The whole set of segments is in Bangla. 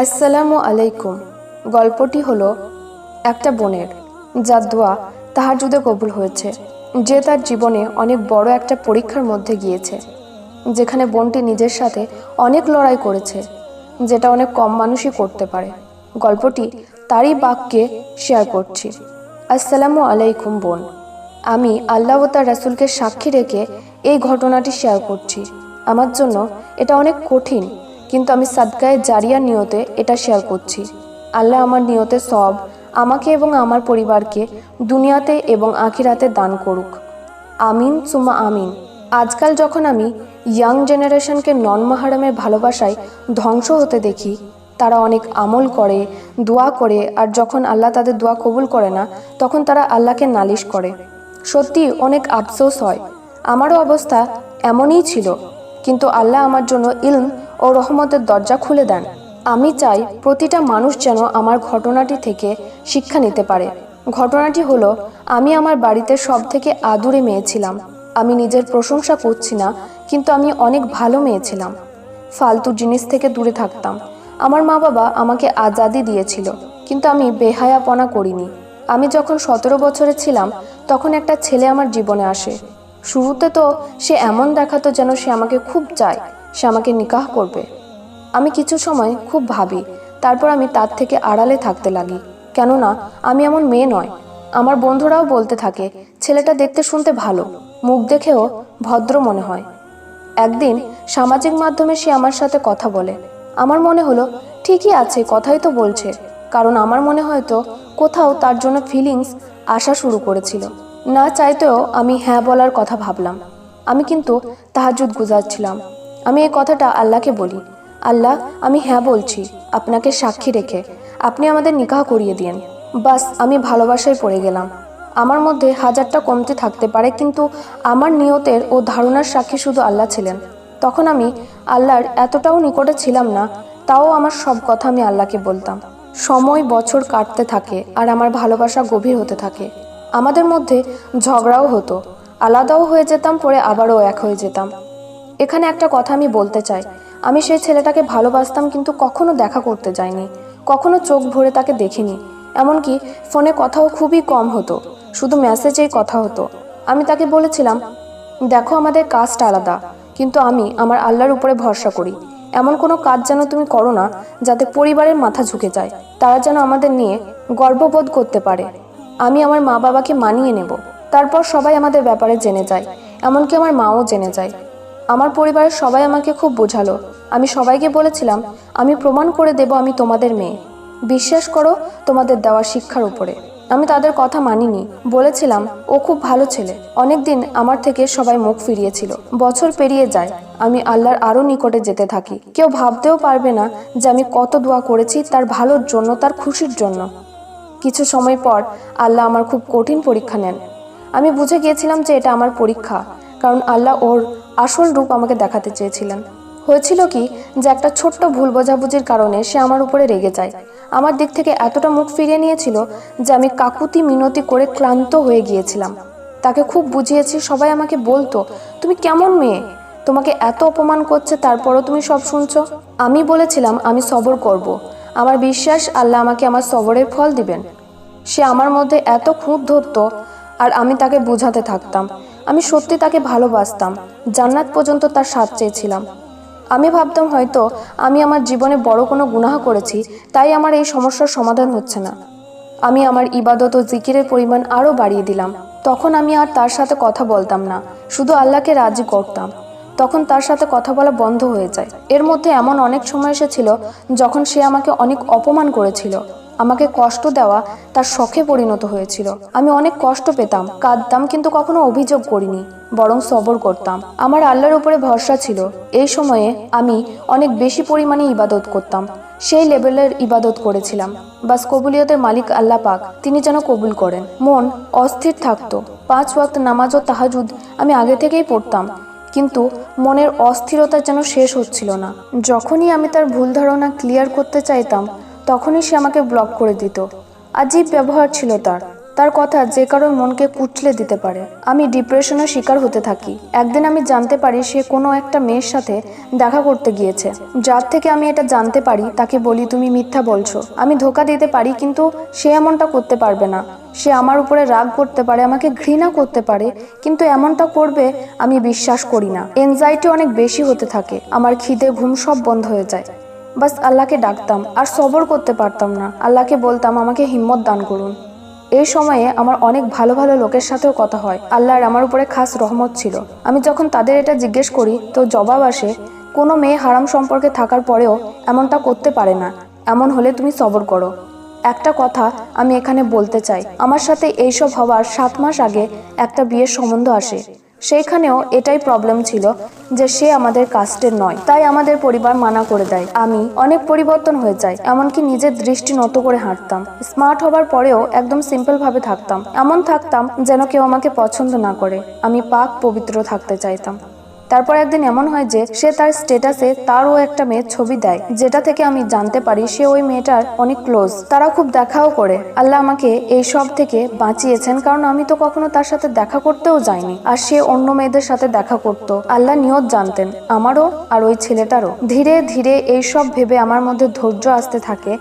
আসসালামু আলাইকুম। গল্পটি হলো একটা বোনের। যার দোয়া তাহার যুদে কবুল হয়েছে, যে তার জীবনে অনেক বড় একটা পরীক্ষার মধ্যে গিয়েছে, যেখানে বোনটি নিজের সাথে অনেক লড়াই করেছে, যেটা অনেক কম মানুষই করতে পারে। গল্পটি তারই বাক্যে শেয়ার করছি। আসসালামু আলাইকুম বোন। আমি আল্লাহ ও তার রাসুলকে সাক্ষী রেখে এই ঘটনাটি শেয়ার করছি। আমার জন্য এটা অনেক কঠিন কিন্তু আমি সাদকায়ে জারিয়া নিয়তে এটা শেয়ার করছি। আল্লাহ আমার নিয়তে সব, আমাকে এবং আমার পরিবারকে দুনিয়াতে এবং আখিরাতে দান করুক। আমিন সুমা আমিন। আজকাল যখন আমি ইয়াং জেনারেশনকে নন মাহারামের ভালোবাসায় ধ্বংস হতে দেখি, তারা অনেক আমল করে, দোয়া করে, আর যখন আল্লাহ তাদের দোয়া কবুল করে না, তখন তারা আল্লাহকে নালিশ করে। সত্যি অনেক আফসোস হয়। আমারও অবস্থা এমনই ছিল। কিন্তু আল্লাহ আমার জন্য ইলম ও রহমতের দরজা খুলে দেন। আমি চাই প্রতিটা মানুষ যেন আমার ঘটনাটি থেকে শিক্ষা নিতে পারে। ঘটনাটি হলো, আমি আমার বাড়িতে সব থেকে আদুরে মেয়ে ছিলাম। আমি নিজের প্রশংসা করছি না, কিন্তু আমি অনেক ভালো মেয়ে ছিলাম। ফালতু জিনিস থেকে দূরে থাকতাম। আমার মা বাবা আমাকে আজাদি দিয়েছিল, কিন্তু আমি বেহায়াপনা করিনি। আমি যখন সতেরো বছরে ছিলাম, তখন একটা ছেলে আমার জীবনে আসে। শুরুতে তো সে এমন দেখাতো যেন সে আমাকে খুব চায়, সে আমাকে নিকাহ করবে। আমি কিছু সময় খুব ভাবি, তারপর আমি তার থেকে আড়ালে থাকতে লাগি। কেননা, আমি এমন মেয়ে নয়। আমার বন্ধুরাও বলতে থাকে, ছেলেটা দেখতে শুনতে ভালো, মুখ দেখেও ভদ্র মনে হয়। একদিন সামাজিক মাধ্যমে সে আমার সাথে কথা বলে। আমার মনে হলো, ঠিকই আছে, কথাই তো বলছে। কারণ আমার মনে হয়তো কোথাও তার জন্য ফিলিংস আসা শুরু করেছিল। না চাইতেও আমি হ্যাঁ বলার কথা ভাবলাম। আমি কিন্তু তাহাজুদ গুজারছিলাম আমি এই কথাটা আল্লাহকে বলি। আল্লাহ, আমি হ্যাঁ বলছি, আপনাকে সাক্ষী রেখে আপনি আমাদের নিকাহ করিয়ে দিয়েন। বাস, আমি ভালোবাসায় পড়ে গেলাম। আমার মধ্যে হাজারটা কমতি থাকতে পারে, কিন্তু আমার নিয়তের ও ধারণার সাক্ষী শুধু আল্লাহ ছিলেন। তখন আমি আল্লাহর এতটাও নিকটে ছিলাম না, তাও আমার সব কথা আমি আল্লাহকে বলতাম। সময় বছর কাটতে থাকে আর আমার ভালোবাসা গভীর হতে থাকে। আমাদের মধ্যে ঝগড়াও হতো। আলাদাও হয়ে যেতাম, পরে আবারও এক হয়ে যেতাম। এখানে একটা কথা আমি বলতে চাই। আমি সেই ছেলেটাকে ভালোবাসতাম কিন্তু কখনো দেখা করতে যাইনি। কখনো চোখ ভরে তাকে দেখিনি। এমনকি ফোনে কথাও খুবই কম হতো। শুধু মেসেজেই কথা হতো। আমি তাকে বলেছিলাম, দেখো, আমাদের কাজটা আলাদা। কিন্তু আমি আমার আল্লাহর উপরে ভরসা করি। এমন কোনো কাজ যেন তুমি করো না, যাতে পরিবারের মাথা ঝুঁকে যায়। তারা যেন আমাদের নিয়ে গর্ববোধ করতে পারে। আমি আমার মা বাবাকে মানিয়ে নেব। তারপর সবাই আমাদের ব্যাপারে জেনে যায়। এমনকি আমার মাও জেনে যায়। আমার পরিবারের সবাই আমাকে খুব বোঝালো। আমি সবাইকে বলেছিলাম, আমি প্রমাণ করে দেব আমি তোমাদের মেয়ে। বিশ্বাস করো, তোমাদের দেওয়া শিক্ষার উপরে। আমি তাদের কথা মানিনি। বলেছিলাম, ও খুব ভালো ছেলে। অনেক দিন আমার থেকে সবাই মুখ ফিরিয়েছিল। বছর পেরিয়ে যায়। আমি আল্লাহর আরও নিকটে যেতে থাকি। কেউ ভাবতেও পারবে না যে আমি কত দোয়া করেছি তার ভালোর জন্য, তার খুশির জন্য। কিছু সময় পর আল্লাহ আমার খুব কঠিন পরীক্ষা নেন। আমি বুঝে গিয়েছিলাম যে এটা আমার পরীক্ষা, কারণ আল্লাহ ওর আসল রূপ আমাকে দেখাতে চেয়েছিলেন। হয়েছিল কি যে একটা ছোট্ট ভুল বোঝাবুঝির কারণে সে আমার উপরে রেগে যায়। আমার দিক থেকে এতটা মুখ ফিরিয়ে নিয়েছিল যে আমি কাকুতি মিনতি করে ক্লান্ত হয়ে গিয়েছিলাম। তাকে খুব বুঝিয়েছি, সবাই আমাকে বলতো, তুমি কেমন মেয়ে? তোমাকে এত অপমান করছে, তারপরও তুমি সব শুনছো? আমি বলেছিলাম, আমি সবর করব। আমার বিশ্বাস আল্লাহ আমাকে আমার সবরের ফল দিবেন। সে আমার মধ্যে এত খুঁত ধরত আর আমি তাকে বোঝাতে থাকতাম। আমি সত্যি তাকে ভালোবাসতাম। জান্নাত পর্যন্ত তার স্বাদ চেয়েছিলাম। আমি ভাবতাম হয়তো আমি আমার জীবনে বড় কোনো গুনাহ করেছি, তাই আমার এই সমস্যার সমাধান হচ্ছে না। আমি আমার ইবাদত ও জিকিরের পরিমাণ আরও বাড়িয়ে দিলাম। তখন আমি আর তার সাথে কথা বলতাম না। শুধু আল্লাহকে রাজি করতাম। তখন তার সাথে কথা বলা বন্ধ হয়ে যায়। এর মধ্যে এমন অনেক সময় এসেছিল যখন সে আমাকে অনেক অপমান করেছিল। আমাকে কষ্ট দেওয়া তার শখে পরিণত হয়েছিল। আমি অনেক কষ্ট পেতাম, কাঁদতাম কিন্তু কখনো অভিযোগ করিনি, বরং সবর করতাম। আমার আল্লাহর উপরে ভরসা ছিল। এই সময়ে আমি অনেক বেশি পরিমাণে ইবাদত করতাম। সেই লেভেলের ইবাদত করেছিলাম। বাস কবুলিয়তের মালিক আল্লাহ পাক, তিনি যেন কবুল করেন। মন অস্থির থাকতো। পাঁচ ওয়াক্ত নামাজ ও তাহাজুদ আমি আগে থেকেই পড়তাম। কিন্তু মনের অস্থিরতা যেন শেষ হচ্ছিল না। যখনই আমি তার ভুল ধারণা ক্লিয়ার করতে চাইতাম, তখনই সে আমাকে ব্লক করে দিত। আজীব ব্যবহার ছিল তার। তার কথা যে কারোর মনকে কুচলে দিতে পারে। আমি ডিপ্রেশনের শিকার হতে থাকি। একদিন আমি জানতে পারি সে কোনো একটা মেয়ের সাথে দেখা করতে গিয়েছে। যার থেকে আমি এটা জানতে পারি, তাকে বলি, তুমি মিথ্যা বলছো। আমি ধোকা দিতে পারি, কিন্তু সে এমনটা করতে পারবে না। সে আমার উপরে রাগ করতে পারে, আমাকে ঘৃণা করতে পারে, কিন্তু এমনটা করবে আমি বিশ্বাস করি না। এনজাইটি অনেক বেশি হতে থাকে, আমার খিদে ঘুম সব বন্ধ হয়ে যায়। বাস আল্লাহকে ডাকতাম, আর সবর করতে পারতাম না। আল্লাহকে বলতাম, আমাকে হিম্মত দান করুন। এই সময়ে আমার অনেক ভালো ভালো লোকের সাথেও কথা হয়। আল্লাহর আমার উপরে খাস রহমত ছিল। আমি যখন তাদের এটা জিজ্ঞেস করি, তো জবাব আসে, কোনো মেয়ে হারাম সম্পর্কে থাকার পরেও এমনটা করতে পারে না। এমন হলে তুমি সবর করো। একটা কথা আমি এখানে বলতে চাই। আমার সাথে এইসব হওয়ার সাত মাস আগে একটা বিয়ের সম্বন্ধ আসে। সেইখানেও এটাই প্রবলেম ছিল যে সে আমাদের কাস্টের নয়। তাই আমাদের পরিবার মানা করে দেয়। আমি অনেক পরিবর্তন হয়ে যাই, এমনকি নিজের দৃষ্টি নত করে হাঁটতাম। স্মার্ট হবার পরেও একদম সিম্পল ভাবে থাকতাম। এমন থাকতাম যেন কেউ আমাকে পছন্দ না করে। আমি পাক পবিত্র থাকতে চাইতাম। তারপর একদিন এমন হয় যে সে তার স্টেটাসে তারও একটা মেয়ের ছবি দেয়, যেটা থেকে আমি জানতে পারি সে ওই মেয়েটার অনেক ক্লোজ তারা খুব দেখাও করে। আল্লাহ আমাকে এই সব থেকে বাঁচিয়েছেন, কারণ আমি তো কখনো তার সাথে দেখা করতেও যাইনি। আর সে অন্য মেয়েদের সাথে দেখা করত। আল্লাহ নিয়ত জানতেন, আমারও আর ওই ছেলেটারও। ধীরে ধীরে এই সব ভেবে আমার মধ্যে ধৈর্য আসতে থাকে।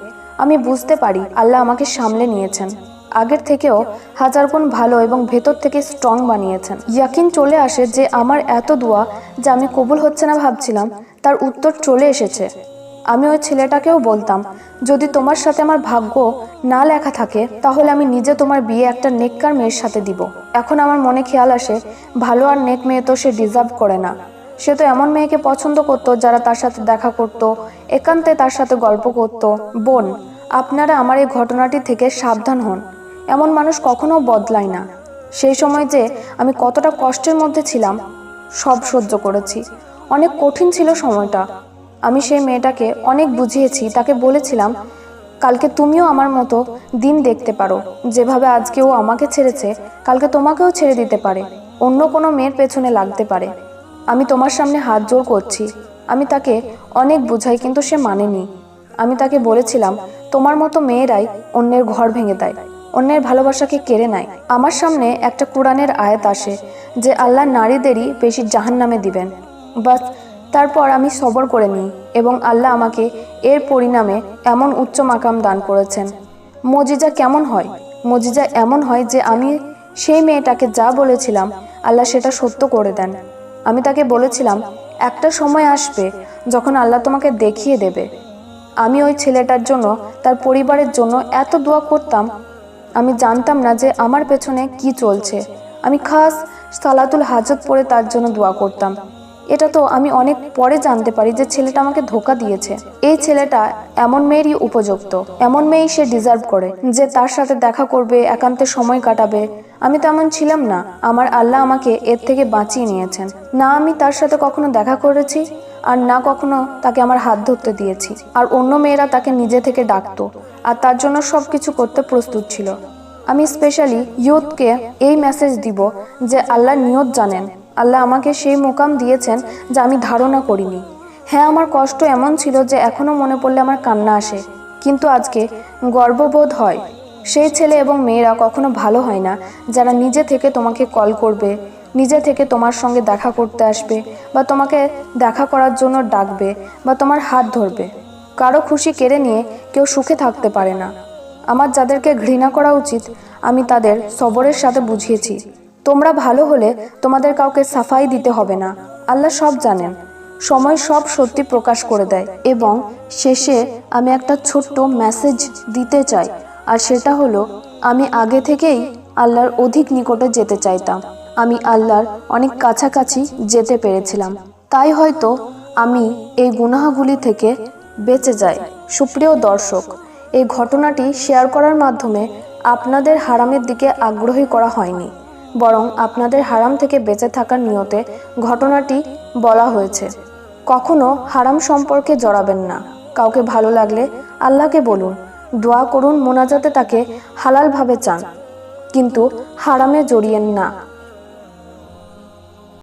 আমি বুঝতে পারি আল্লাহ আমাকে সামলে নিয়েছেন। আগের থেকেও হাজার গুণ ভালো এবং ভেতর থেকে স্ট্রং বানিয়েছেন। ইয়াকিন চলে আসে যে, আমার এত দোয়া যে আমি কবুল হচ্ছে না ভাবছিলাম, তার উত্তর চলে এসেছে। আমি ওই ছেলেটাকেও বলতাম, যদি তোমার সাথে আমার ভাগ্য না লেখা থাকে, তাহলে আমি নিজে তোমার বিয়ে একটা নেককার মেয়ের সাথে দিব। এখন আমার মনে খেয়াল আসে, ভালো আর নেক মেয়ে তো সে ডিজার্ভ করে না। সে তো এমন মেয়েকে পছন্দ করতো, যারা তার সাথে দেখা করতো, একান্তে তার সাথে গল্প করতো। বোন, আপনারা আমার এই ঘটনাটি থেকে সাবধান হন। এমন মানুষ কখনো বদলায় না। সেই সময় যে আমি কতটা কষ্টের মধ্যে ছিলাম, সব সহ্য করেছি। অনেক কঠিন ছিল সময়টা। আমি সেই মেয়েটাকে অনেক বুঝিয়েছি, তাকে বলেছিলাম, কালকে তুমিও আমার মতো দিন দেখতে পারো। যেভাবে আজকে ও আমাকে ছেড়েছে, কালকে তোমাকেও ছেড়ে দিতে পারে। অন্য কোনো মেয়ের পেছনে লাগতে পারে। আমি তোমার সামনে হাত জোর করছি। আমি তাকে অনেক বুঝাই, কিন্তু সে মানেনি। আমি তাকে বলেছিলাম, তোমার মতো মেয়েরাই অন্যের ঘর ভেঙে দেয়। অন্যের ভালোবাসাকে কেড়ে নেয়। আমার সামনে একটা কোরআনের আয়াত আসে, যে আল্লাহ নারীদেরই বেশি জাহান নামে দিবেন। বাস, তারপর আমি সবর করে নিই এবং আল্লাহ আমাকে এর পরিণামে এমন উচ্চ মাকাম দান করেছেন। মজিজা কেমন হয়? মজিজা এমন হয় যে আমি সেই মেয়েটাকে যা বলেছিলাম, আল্লাহ সেটা সত্য করে দেন। আমি তাকে বলেছিলাম, একটা সময় আসবে যখন আল্লাহ তোমাকে দেখিয়ে দেবে। আমি ওই ছেলেটার জন্য, তার পরিবারের জন্য এত দোয়া করতাম আমি জানতাম না যে আমার পেছনে কি চলছে। আমি খাস সালাতুল হাজত পড়ে তার জন্য দোয়া করতাম। এটা তো আমি অনেক পরে জানতে পারি যে ছেলেটা আমাকে ধোকা দিয়েছে। এই ছেলেটা এমন মেয়েরই উপযুক্ত। এমন মেয়েই সে ডিজার্ভ করে, যে তার সাথে দেখা করবে, একান্তে সময় কাটাবে। আমি তেমন ছিলাম না। আমার আল্লাহ আমাকে এর থেকে বাঁচিয়ে নিয়েছেন। না আমি তার সাথে কখনো দেখা করেছি, আর না কখনো তাকে আমার হাত ধরতে দিয়েছি। আর অন্য মেয়েরা তাকে নিজে থেকে ডাকতো। আর তার জন্য সব কিছু করতে প্রস্তুত ছিল। আমি স্পেশালি ইউথকে এই মেসেজ দিব যে, আল্লাহ নিয়ত জানেন। আল্লাহ আমাকে সেই মোকাম দিয়েছেন যা আমি ধারণা করিনি। হ্যাঁ আমার কষ্ট এমন ছিল যে, এখনও মনে পড়লে আমার কান্না আসে। কিন্তু আজকে গর্ববোধ হয়। সেই ছেলে এবং মেয়েরা কখনো ভালো হয় না। যারা নিজে থেকে তোমাকে কল করবে, নিজে থেকে তোমার সঙ্গে দেখা করতে আসবে বা তোমাকে দেখা করার জন্য ডাকবে বা তোমার হাত ধরবে। কারও খুশি কেড়ে নিয়ে কেউ সুখে থাকতে পারে না। আমার যাদেরকে ঘৃণা করা উচিত, আমি তাদের সবরের সাথে বুঝিয়েছি। তোমরা ভালো হলে তোমাদের কাউকে সাফাই দিতে হবে না। আল্লাহ সব জানেন। সময় সব সত্যি প্রকাশ করে দেয় এবং শেষে আমি একটা ছোট্ট মেসেজ দিতে চাই, আর সেটা হলো, আমি আগে থেকেই আল্লাহর অধিক নিকটে যেতে চাইতাম। আমি আল্লাহর অনেক কাছাকাছি যেতে পেরেছিলাম। তাই হয়তো আমি এই গুনাহগুলি থেকে বেঁচে যায়। সুপ্রিয় দর্শক, এই ঘটনাটি শেয়ার করার মাধ্যমে আপনাদের হারামের দিকে আগ্রহী করা হয়নি, বরং আপনাদের হারাম থেকে বেঁচে থাকার নিয়তে ঘটনাটি বলা হয়েছে। কখনো হারাম সম্পর্কে জড়াবেন না। কাউকে ভালো লাগলে আল্লাহকে বলুন, দোয়া করুন মোনাজাতে তাকে হালালভাবে চান। কিন্তু হারামে জড়িয়েন না।